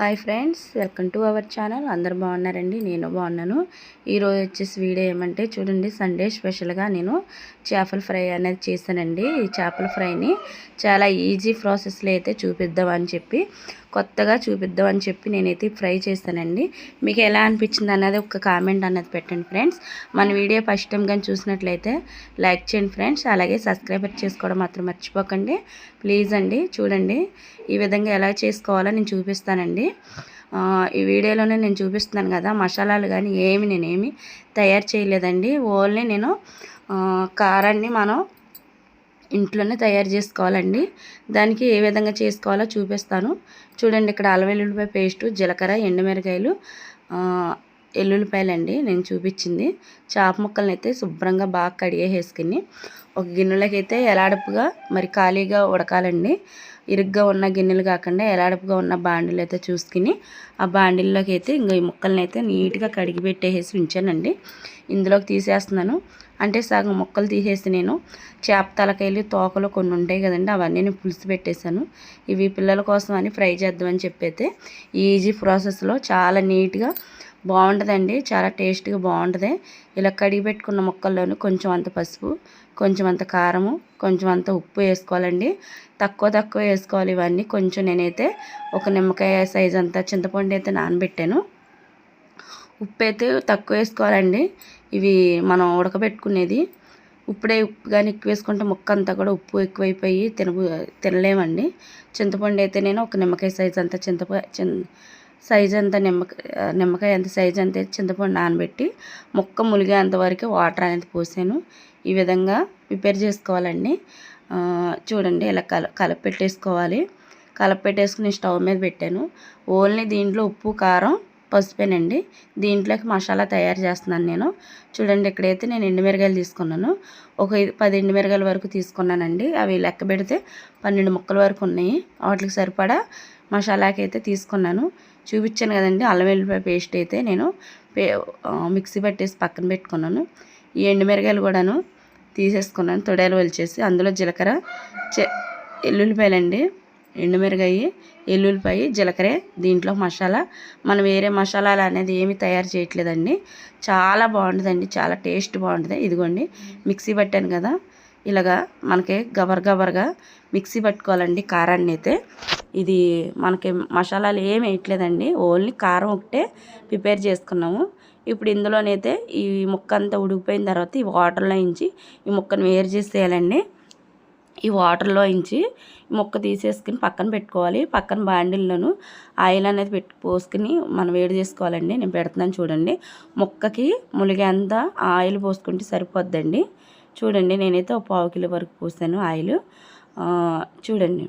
Hi friends welcome to our channel. అందరు బాగున్నారండి? నేను బాగున్నాను. ఈరోజు వచ్చేసి వీడియో ఏమంటే చూడండి సండే స్పెషల్గా నేను చేపల ఫ్రై అనేది చేశానండి. ఈ చేపల ఫ్రైని చాలా ఈజీ ప్రాసెస్లో అయితే చూపిద్దామని చెప్పి కొత్తగా చూపిద్దామని చెప్పి నేనైతే ఫ్రై చేస్తానండి మీకు ఎలా అనిపించింది అన్నది ఒక కామెంట్ అన్నది పెట్టండి ఫ్రెండ్స్. మన వీడియో ఫస్ట్ టైం కానీ చూసినట్లయితే లైక్ చేయండి ఫ్రెండ్స్. అలాగే సబ్స్క్రైబర్ చేసుకోవడం మాత్రం మర్చిపోకండి. ప్లీజ్ అండి చూడండి ఈ విధంగా ఎలా చేసుకోవాలో నేను చూపిస్తానండి. ఈ వీడియోలోనే నేను చూపిస్తున్నాను కదా మసాలాలు కానీ ఏమి నేనేమి తయారు చేయలేదండి. ఓన్లీ నేను కారాన్ని మనం ఇంట్లోనే తయారు చేసుకోవాలండి. దానికి ఏ విధంగా చేసుకోవాలో చూపిస్తాను. చూడండి ఇక్కడ అల్లం వెల్లుల్లిపాయ పేస్టు జీలకర్ర ఎండుమిరకాయలు ఎల్లుల్లిపాయలండి నేను చూపించింది. చాప ముక్కలను అయితే శుభ్రంగా బాగా కడిగేసుకుని ఒక గిన్నెలోకి అయితే ఎలాడపుగా మరి ఖాళీగా ఉడకాలండి. ఇరుగ్గా ఉన్న గిన్నెలు కాకుండా ఎలాడపుగా ఉన్న బాండిలు అయితే చూసుకుని ఆ బాండిల్లోకి అయితే ఇంకా ఈ ముక్కలను అయితే నీట్గా కడిగి పెట్టేసి ఉంచానండి. ఇందులోకి తీసేస్తున్నాను. అంటే సగం ముక్కలు తీసేసి నేను చేప తలకాయలు తోకలు కొన్ని ఉంటాయి కదండి అవన్నీ నేను పులుసు పెట్టేశాను. ఇవి పిల్లల కోసం అని ఫ్రై చేద్దామని చెప్పైతే ఈజీ ప్రాసెస్లో చాలా నీట్గా బాగుంటుందండి చాలా టేస్ట్గా బాగుంటుంది. ఇలా కడిగి పెట్టుకున్న ముక్కల్లోనూ కొంచెం అంత పసుపు కొంచెం అంత కారము కొంచెం అంత ఉప్పు వేసుకోవాలండి. తక్కువ తక్కువ వేసుకోవాలి ఇవన్నీ. కొంచెం నేనైతే ఒక నిమ్మకాయ సైజ్ అంతా చింతపండు అయితే నానబెట్టాను. ఉప్పు అయితే తక్కువ వేసుకోవాలండి. ఇవి మనం ఉడకబెట్టుకునేది. ఉప్పుడే ఉప్పు కానీ ఎక్కువ వేసుకుంటే ముక్క అంతా కూడా ఉప్పు ఎక్కువైపోయి తినబు తినలేమండి. చింతపండు అయితే నేను ఒక నిమ్మకాయ సైజ్ అంతా చింతప సైజ్ అంత నిమ్మకాయ నిమ్మకాయ ఎంత సైజ్ అంత చింతపండు నానబెట్టి ముక్క ములిగేంత వరకు వాటర్ అనేది పోసాను. ఈ విధంగా ప్రిపేర్ చేసుకోవాలండి. చూడండి ఇలా కల కలపెట్టేసుకోవాలి. కలపెట్టేసుకుని స్టవ్ మీద పెట్టాను. ఓన్లీ దీంట్లో ఉప్పు కారం పసుపేనండి. దీంట్లోకి మసాలా తయారు చేస్తున్నాను నేను. చూడండి ఇక్కడైతే నేను ఎండుమిరగాయలు తీసుకున్నాను. ఒక పది ఎండుమిరగాయల వరకు తీసుకున్నానండి. అవి లెక్క పెడితే పన్నెండు ముక్కల వరకు ఉన్నాయి. వాటికి సరిపడా మసాలాకి అయితే తీసుకున్నాను. చూపించాను కదండి అల్లం వెల్లిపాయ పేస్ట్ అయితే నేను మిక్సీ పట్టేసి పక్కన పెట్టుకున్నాను. ఈ ఎండుమిరగాయలు కూడాను తీసేసుకున్నాను తొడేలు వలిచేసి. అందులో జీలకర్ర చె ఎల్లుల్లిపాయలండి. ఎండుమిరగాయ ఎల్లుల్లిపాయ జీలకర్ర దీంట్లో మసాలా. మనం వేరే మసాలాలు అనేది ఏమి తయారు చేయట్లేదండి. చాలా బాగుంటుందండి. చాలా టేస్ట్ బాగుంటుంది. ఇదిగోండి మిక్సీ పట్టాను కదా. ఇలాగా మనకి గబర్ గబర్గా మిక్సీ పట్టుకోవాలండి కారాన్ని అయితే. ఇది మనకి మసాలాలు ఏమి వేయట్లేదండి. ఓన్లీ కారం ఒకటే ప్రిపేర్ చేసుకున్నాము. ఇప్పుడు ఇందులోనైతే ఈ ముక్క అంతా ఉడికిపోయిన తర్వాత ఈ వాటర్లో ఇంచి ఈ ముక్కను వేరు చేసేయాలండి. ఈ వాటర్లో ఇంచి ముక్క తీసేసుకుని పక్కన పెట్టుకోవాలి. పక్కన బాండిల్లోను ఆయిల్ అనేది పెట్టి పోసుకుని మనం వేడి చేసుకోవాలండి. నేను పెడుతున్నాను చూడండి. ముక్కకి ములిగేంత ఆయిల్ పోసుకుంటే సరిపోద్దండి. చూడండి నేనైతే ఒక పావు కిలో వరకు పోసాను ఆయిల్. చూడండి.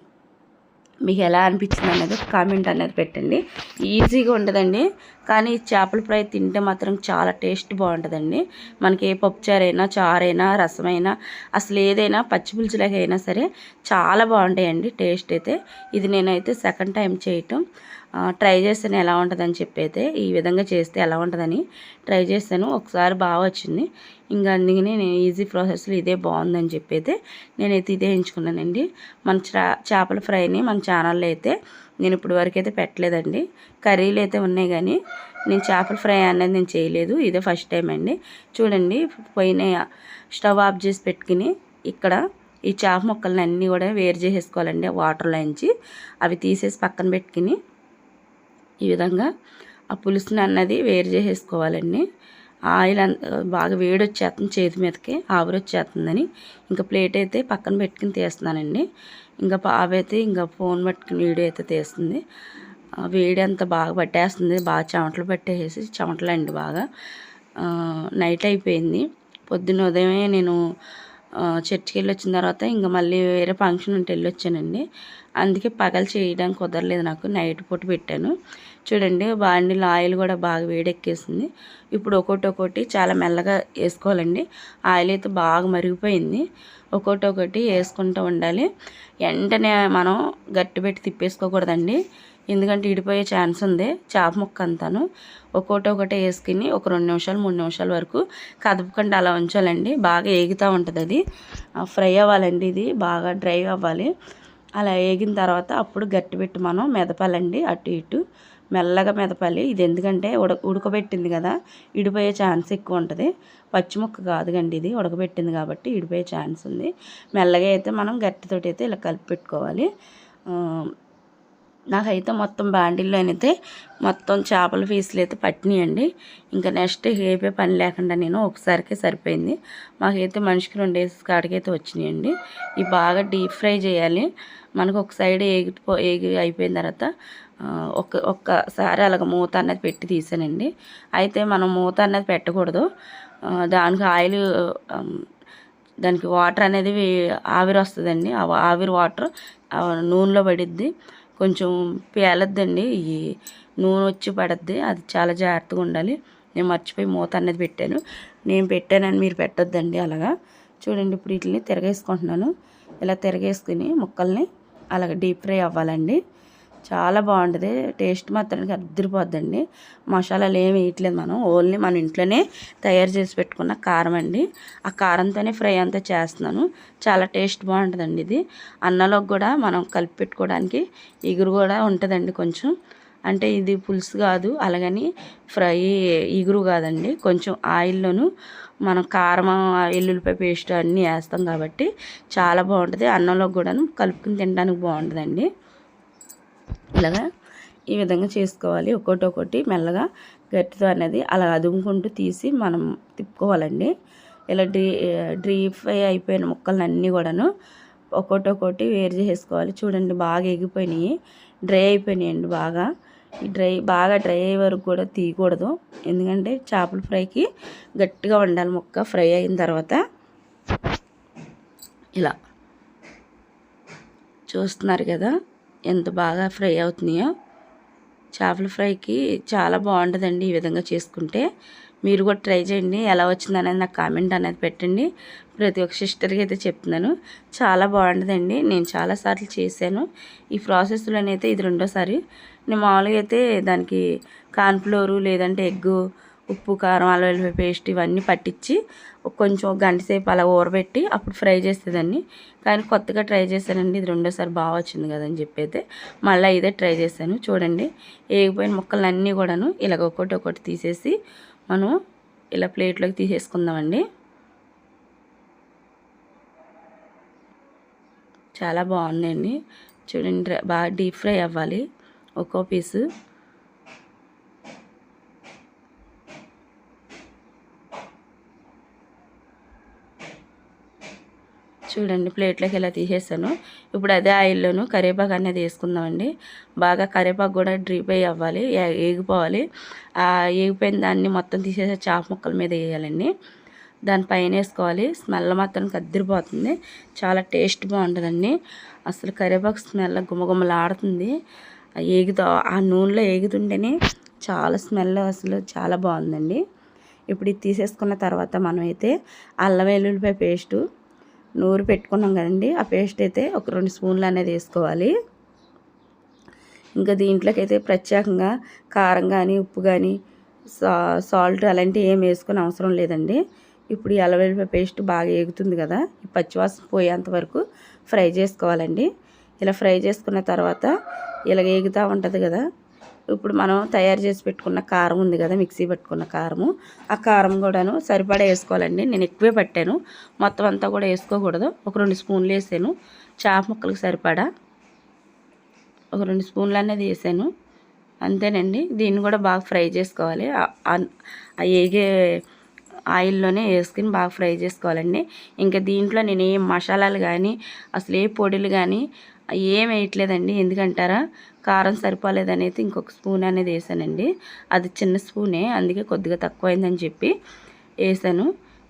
మీకు ఎలా అనిపించింది అనేది కామెంట్ అనేది పెట్టండి. ఈజీగా ఉండదండి కానీ చేపల ఫ్రై తింటే మాత్రం చాలా టేస్ట్ బాగుంటుందండి. మనకి ఏ పప్పుచారైనా చారైనా రసమైనా అసలు ఏదైనా పచ్చి అయినా సరే చాలా బాగుంటాయండి టేస్ట్ అయితే. ఇది నేనైతే సెకండ్ టైం చేయటం. ట్రై చేస్తాను ఎలా ఉంటుందని చెప్పి అయితే ఈ విధంగా చేస్తే ఎలా ఉంటుందని ట్రై చేస్తాను. ఒకసారి బాగా వచ్చింది. ఇంకా అందుకని నేను ఈజీ ప్రాసెస్లో ఇదే బాగుందని చెప్పి అయితే నేనైతే ఇదే ఎంచుకున్నానండి. మన చేపల ఫ్రైని మన ఛానల్లో అయితే నేను ఇప్పుడు వరకు అయితే పెట్టలేదండి. కర్రీలు అయితే ఉన్నాయి కానీ నేను చేపల ఫ్రై అనేది నేను చేయలేదు. ఇదే ఫస్ట్ టైం అండి. చూడండి పోయిన స్టవ్ ఆఫ్ చేసి పెట్టుకుని ఇక్కడ ఈ చేప ముక్కలని అన్నీ కూడా వేరు చేసేసుకోవాలండి వాటర్లో నుంచి అవి తీసేసి పక్కన పెట్టుకుని ఈ విధంగా ఆ పులుసుని అన్నది వేరు చేసేసుకోవాలండి. ఆయిల్ బాగా వేడి వచ్చేస్తుంది చేతి మీదకి ఆవిరి వచ్చేస్తుందని ఇంకా ప్లేట్ అయితే పక్కన పెట్టుకుని తీస్తున్నానండి. ఇంకా పావైతే ఇంకా ఫోన్ పట్టుకుని వీడియో అయితే తీస్తుంది. వేడి అంతా బాగా పట్టేస్తుంది. బాగా చెమటలు పట్టేసి చెమటలు అండి బాగా నైట్ అయిపోయింది. పొద్దున్న ఉదయమే నేను చర్చికి వెళ్ళి వచ్చిన తర్వాత ఇంకా మళ్ళీ వేరే ఫంక్షన్ ఉంటే వెళ్ళొచ్చానండి. అందుకే పగలు చేయడానికి కుదరలేదు నాకు. నైట్ పూట పెట్టాను. చూడండి బాండిలో ఆయిల్ కూడా బాగా వేడెక్కేసింది. ఇప్పుడు ఒకటి ఒకటి చాలా మెల్లగా వేసుకోవాలండి. ఆయిల్ అయితే బాగా మరిగిపోయింది. ఒకటి ఒకటి వేసుకుంటూ ఉండాలి. వెంటనే మనం గట్టి పెట్టి తిప్పేసుకోకూడదండి. ఎందుకంటే ఇడిపోయే ఛాన్స్ ఉంది చేప ముక్క అంతాను. ఒక్కొక్కటి ఒకటి వేసుకుని ఒక రెండు నిమిషాలు మూడు నిమిషాల వరకు కదపకుండా అలా ఉంచాలండి. బాగా ఏగుతూ ఉంటుంది అది ఫ్రై అవ్వాలండి ఇది. బాగా డ్రై అవ్వాలి. అలా వేగిన తర్వాత అప్పుడు గట్టి పెట్టి మనం మెదపాలండి అటు ఇటు. మెల్లగా మెదపాలి. ఇది ఎందుకంటే ఉడ ఉడకబెట్టింది కదా ఇడిపోయే ఛాన్స్ ఎక్కువ ఉంటుంది. పచ్చిముక్క కాదుగండి ఇది ఉడకబెట్టింది కాబట్టి ఇడిపోయే ఛాన్స్ ఉంది. మెల్లగా అయితే మనం గట్టితోటి అయితే ఇలా కలిపి పెట్టుకోవాలి. నాకైతే మొత్తం బాండిల్లోనైతే మొత్తం చేపల పీసులు అయితే పట్టినాయండి. ఇంకా నెక్స్ట్ ఏపే పని లేకుండా నేను ఒకసారికే సరిపోయింది. మాకైతే మనిషికి రెండు వేసి కాడికైతే వచ్చినాయండి. ఇవి బాగా డీప్ ఫ్రై చేయాలి. మనకు ఒక సైడ్ ఏగిపో ఏగి అయిపోయిన తర్వాత ఒక్క ఒక్కసారి అలాగ మూత అన్నది పెట్టి తీసానండి. అయితే మనం మూత అన్నది పెట్టకూడదు. దానికి ఆయిల్ దానికి వాటర్ అనేది ఆవిరి వస్తుందండి. ఆ ఆవిరి వాటర్ నూనెలో పడిద్ది. కొంచెం పేలద్దండి. ఈ నూనె వచ్చి పడద్ది. అది చాలా జాగ్రత్తగా ఉండాలి. నేను మర్చిపోయి మూత అనేది పెట్టాను. నేను పెట్టానని మీరు పెట్టొద్దండి అలాగా. చూడండి ఇప్పుడు వీటిని తిరగేసుకుంటున్నాను. ఇలా తిరగేసుకుని ముక్కల్ని అలాగ డీప్ ఫ్రై అవ్వాలండి. చాలా బాగుంటుంది. టేస్ట్ మాత్రానికి అద్దరిపోద్దండి. మసాలాలు ఏమి వేయట్లేదు మనం. ఓన్లీ మన ఇంట్లోనే తయారు చేసి పెట్టుకున్న కారం అండి. ఆ కారంతోనే ఫ్రై అంతా చేస్తున్నాను. చాలా టేస్ట్ బాగుంటుందండి ఇది. అన్నలోకి కూడా మనం కలిపి పెట్టుకోవడానికి ఇగురు కూడా ఉంటుందండి కొంచెం. అంటే ఇది పులుసు కాదు అలాగని ఫ్రై ఇగురు కాదండి. కొంచెం ఆయిల్లోను మనం కారం ఎల్లుల్లిపాయ పేస్ట్ అన్నీ వేస్తాం కాబట్టి చాలా బాగుంటుంది. అన్నంలో కూడాను కలుపుకుని తినడానికి బాగుంటుందండి. ఇలాగా ఈ విధంగా చేసుకోవాలి. ఒకటి ఒకటి మెల్లగా గట్టితో అనేది అలా అదుముకుంటూ తీసి మనం తిప్పుకోవాలండి. ఇలా డ్రీ డ్రీప్ ఫ్రై అయిపోయిన ముక్కలన్నీ కూడాను ఒక్కొక్కటి ఒకటి వేరు చేసుకోవాలి చూడండి బాగా ఎగిపోయినాయి. డ్రై అయిపోయినాయండి బాగా. డ్రై బాగా డ్రై అయ్యే వరకు కూడా తీయకూడదు. ఎందుకంటే చేపల ఫ్రైకి గట్టిగా ఉండాలి ముక్క ఫ్రై అయిన తర్వాత. ఇలా. చూస్తున్నారు కదా? ఎంత బాగా ఫ్రై అవుతున్నాయో చేపల ఫ్రైకి చాలా బాగుంటుందండి ఈ విధంగా చేసుకుంటే. మీరు కూడా ట్రై చేయండి ఎలా వచ్చిందనేది నాకు కామెంట్ అనేది పెట్టండి. ప్రతి ఒక్క సిస్టర్కి అయితే చెప్తున్నాను చాలా బాగుంటుందండి. నేను చాలాసార్లు చేశాను. ఈ ప్రాసెస్లోనైతే ఇది రెండోసారి. నేను మామూలుగా అయితే దానికి కార్న్ఫ్లోరు లేదంటే ఎగ్గు ఉప్పు కారం అల్లం పేస్ట్ ఇవన్నీ పట్టించి కొంచెం గంట సేపు అలా ఊరబెట్టి అప్పుడు ఫ్రై చేసేదాన్ని. కానీ కొత్తగా ట్రై చేశానండి. ఇది రెండోసారి బాగా వచ్చింది కదని చెప్పి అయితే మళ్ళీ ఇదే ట్రై చేశాను. చూడండి ఏగిపోయిన ముక్కలు అన్నీ కూడాను ఇలాగ ఒకటి ఒకటి తీసేసి మనం ఇలా ప్లేట్లోకి తీసేసుకుందామండి. చాలా బాగున్నాయండి. చూడండి బాగా డీప్ ఫ్రై అవ్వాలి. ఒక్కో పీసు. చూడండి ప్లేట్లోకి ఇలా తీసేసాను. ఇప్పుడు అదే ఆయిల్లోను కరివేపాకు అనేది వేసుకుందామండి బాగా కరివేపాకు కూడా డ్రీప్ అయ్యి అవ్వాలి ఏగిపోవాలి. ఆ ఏగిపోయిన దాన్ని మొత్తం తీసేసి చాప ముక్కల మీద వేయాలండి. దానిపైన వేసుకోవాలి. స్మెల్ మాత్రం కద్దిరిపోతుంది చాలా టేస్ట్ బాగుంటుందండి. అసలు కరివేపాకు స్మెల్ గుమగుమలాడుతుంది. ఏగుతా ఆ నూనెలో ఏగుతుంటేనే చాలా స్మెల్ అసలు చాలా బాగుందండి. ఇప్పుడు ఇది తీసేసుకున్న తర్వాత మనమైతే అల్లం వెల్లుల్లిపాయ పేస్టు నూరు పెట్టుకున్నాం కదండి. ఆ పేస్ట్ అయితే ఒక రెండు స్పూన్లు అనేది వేసుకోవాలి ఇంకా దీంట్లోకైతే ప్రత్యేకంగా కారం కానీ ఉప్పు కానీ సా సాల్ట్ అలాంటివి ఏం వేసుకుని అవసరం లేదండి. ఇప్పుడు ఈ అల్లవెల్లిపాయ పేస్ట్ బాగా ఎగుతుంది కదా. ఈ పచ్చివాసన పోయేంత వరకు ఫ్రై చేసుకోవాలండి. ఇలా ఫ్రై చేసుకున్న తర్వాత ఇలా ఎగుతూ ఉంటుంది కదా. ఇప్పుడు మనం తయారు చేసి పెట్టుకున్న కారం ఉంది కదా మిక్సీ పెట్టుకున్న కారము. ఆ కారం కూడాను సరిపడా వేసుకోవాలండి. నేను ఎక్కువే పట్టాను. మొత్తం అంతా కూడా వేసుకోకూడదు. ఒక రెండు స్పూన్లు వేసాను. చాప ముక్కలకు సరిపడా ఒక రెండు స్పూన్లు అనేది వేసాను అంతేనండి. దీన్ని కూడా బాగా ఫ్రై చేసుకోవాలి. ఆ ఏగే ఆయిల్లోనే వేసుకుని బాగా ఫ్రై చేసుకోవాలండి. ఇంకా దీంట్లో నేను ఏ మసాలాలు కానీ అసలు ఏ పొడులు కానీ ఏం వేయట్లేదండి. ఎందుకంటారా? కారం సరిపోలేదనేది ఇంకొక స్పూన్ అనేది వేసానండి. అది చిన్న స్పూనే అందుకే కొద్దిగా తక్కువైందని చెప్పి వేసాను.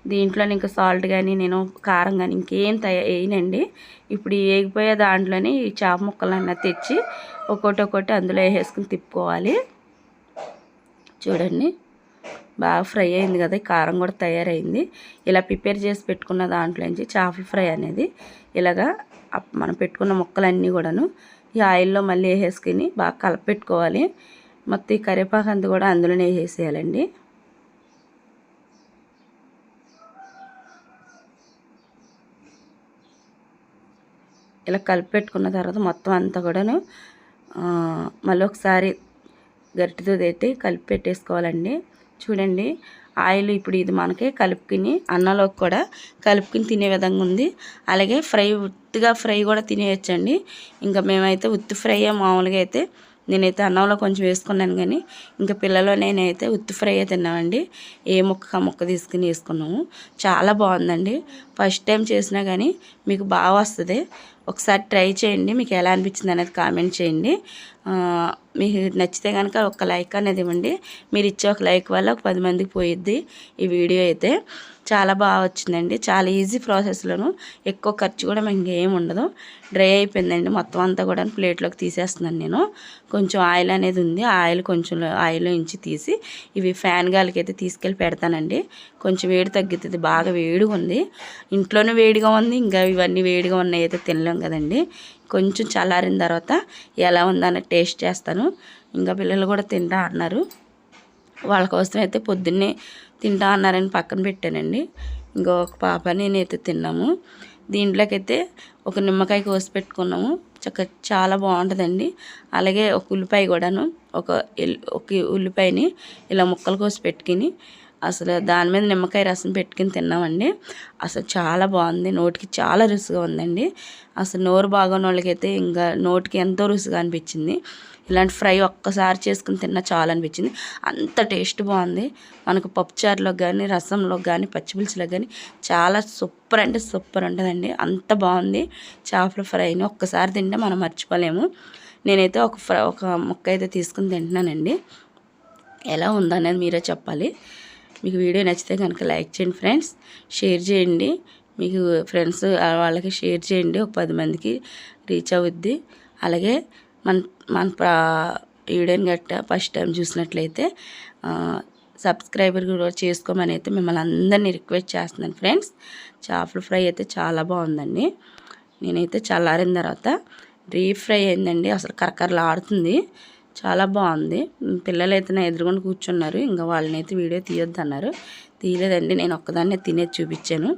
దీంట్లో ఇంకా సాల్ట్ కానీ నేను కారం కానీ ఇంకేం తయా వేయనండి. ఇప్పుడు వేగిపోయే దాంట్లోనే ఈ చేప ముక్కలన్నా తెచ్చి ఒక్కొక్కటి ఒక్కొక్కటి అందులో వేసేసుకుని తిప్పుకోవాలి. చూడండి. బాగా ఫ్రై అయింది కదా కారం కూడా తయారైంది. ఇలా ప్రిపేర్ చేసి పెట్టుకున్న దాంట్లో నుంచి చేపల ఫ్రై అనేది ఇలాగా మనం పెట్టుకున్న ముక్కలన్నీ కూడాను ఈ ఆయిల్లో మళ్ళీ వేసేసుకుని బాగా కలపెట్టుకోవాలి. మొత్తం ఈ కరివేపాకు అంతా కూడా అందులోనే వేసేయాలండి. ఇలా కలిపెట్టుకున్న తర్వాత మొత్తం అంతా కూడాను మళ్ళీ ఒకసారి గరిటితో తెట్టి కలిపి పెట్టేసుకోవాలండి చూడండి ఆయిల్ ఇప్పుడు ఇది మనకి కలుపుకుని అన్నంలోకి కూడా కలుపుకుని తినే విధంగా ఉంది. అలాగే ఫ్రై ఉత్తిగా ఫ్రై కూడా తినేయచ్చండి. ఇంకా మేమైతే ఉత్తి ఫ్రై మామూలుగా అయితే నేనైతే అన్నంలో కొంచెం వేసుకున్నాను కానీ ఇంకా పిల్లలు నేనైతే ఉత్తి ఫ్రై తిన్నామండి. ఏ ముక్క ముక్క తీసుకుని వేసుకున్నాము. చాలా బాగుందండి. ఫస్ట్ టైం చేసినా కానీ మీకు బాగా వస్తుంది. ఒకసారి ట్రై చేయండి. మీకు ఎలా అనిపించింది అనేది కామెంట్ చేయండి. మీకు నచ్చితే కనుక ఒక లైక్ అనేది ఇవ్వండి. మీరు ఇచ్చే ఒక లైక్ వల్ల ఒక పది మందికి పోయిద్ది ఈ వీడియో అయితే. చాలా బాగా వచ్చిందండి. చాలా ఈజీ ప్రాసెస్లోను ఎక్కువ ఖర్చు కూడా మనకి ఇంకేం ఉండదు. డ్రై అయిపోయిందండి. మొత్తం అంతా కూడా ప్లేట్లోకి తీసేస్తున్నాను నేను. కొంచెం ఆయిల్ అనేది ఉంది. ఆయిల్ కొంచెం ఆయిల్ ఇంచి తీసి ఇవి ఫ్యాన్ గాలికి అయితే తీసుకెళ్ళి పెడతానండి. కొంచెం వేడి తగ్గుతుంది. బాగా వేడిగా ఉంది. ఇంట్లోనే వేడిగా ఉంది. ఇంకా ఇవన్నీ వేడిగా ఉన్నాయి అయితే తినలేం కదండి. కొంచెం చల్లారిన తర్వాత ఎలా ఉందని టేస్ట్ చేస్తాను. ఇంకా పిల్లలు కూడా తింటా అన్నారు. వాళ్ళ కోసం అయితే పొద్దున్నే తింటా అన్నారని పక్కన పెట్టానండి. ఇంకో ఒక పాప నేనైతే తిన్నాము. దీంట్లోకైతే ఒక నిమ్మకాయ కోసి పెట్టుకున్నాము. చక్క చాలా బాగుంటుందండి. అలాగే ఒక ఉల్లిపాయ కూడాను ఒక ఒక ఉల్లిపాయని ఇలా ముక్కలు కోసి పెట్టుకుని అసలు దాని మీద నిమ్మకాయ రసం పెట్టుకుని తిన్నామండి. అసలు చాలా బాగుంది. నోటికి చాలా రుచిగా ఉందండి. అసలు నోరు బాగున్న వాళ్ళకైతే ఇంకా నోటికి ఎంతో రుచిగా అనిపించింది. ఇలాంటి ఫ్రై ఒక్కసారి చేసుకుని తిన్నా చాలా అనిపించింది. అంత టేస్ట్ బాగుంది. మనకు పప్పుచారులో కానీ రసంలో కానీ పచ్చిపులుసులో కానీ చాలా సూపర్ అంటే సూపర్ ఉంటుందండి. అంత బాగుంది. చేపల ఫ్రైని ఒక్కసారి తింటే మనం మర్చిపోలేము. నేనైతే ఒక ఫ్రై ఒక ముక్క అయితే తీసుకుని తింటున్నానండి. ఎలా ఉందనేది మీరే చెప్పాలి. మీకు వీడియో నచ్చితే కనుక లైక్ చేయండి ఫ్రెండ్స్. షేర్ చేయండి. మీకు ఫ్రెండ్స్ వాళ్ళకి షేర్ చేయండి. ఒక పది మందికి రీచ్ అవుద్ది. అలాగే మన మన వీడియోని గట్ట ఫస్ట్ టైం చూసినట్లయితే సబ్స్క్రైబర్ కూడా చేసుకోమని అయితే మిమ్మల్ని అందరినీ రిక్వెస్ట్ చేస్తున్నాను ఫ్రెండ్స్. చేపల ఫ్రై అయితే చాలా బాగుందండి. నేనైతే చల్లారిన తర్వాత డీప్ ఫ్రై అయిందండి. అసలు కరకరలు ఆడుతుంది చాలా బాగుంది. పిల్లలు అయితే నా కూర్చున్నారు. ఇంకా వాళ్ళని అయితే వీడియో తీయొద్దు అన్నారు తీయలేదండి. నేను ఒక్కదాన్నే తినేది చూపించాను.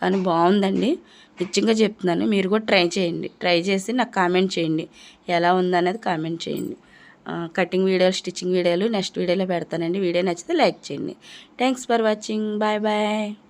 కానీ బాగుందండి. నిజంగా చెప్తున్నాను. మీరు కూడా ట్రై చేయండి. ట్రై చేసి నాకు కామెంట్ చేయండి. ఎలా ఉందనేది కామెంట్ చేయండి. కటింగ్ వీడియోలు స్టిచ్చింగ్ వీడియోలు నెక్స్ట్ వీడియోలో పెడతానండి. వీడియో నచ్చితే లైక్ చేయండి. Thanks for watching. Bye bye.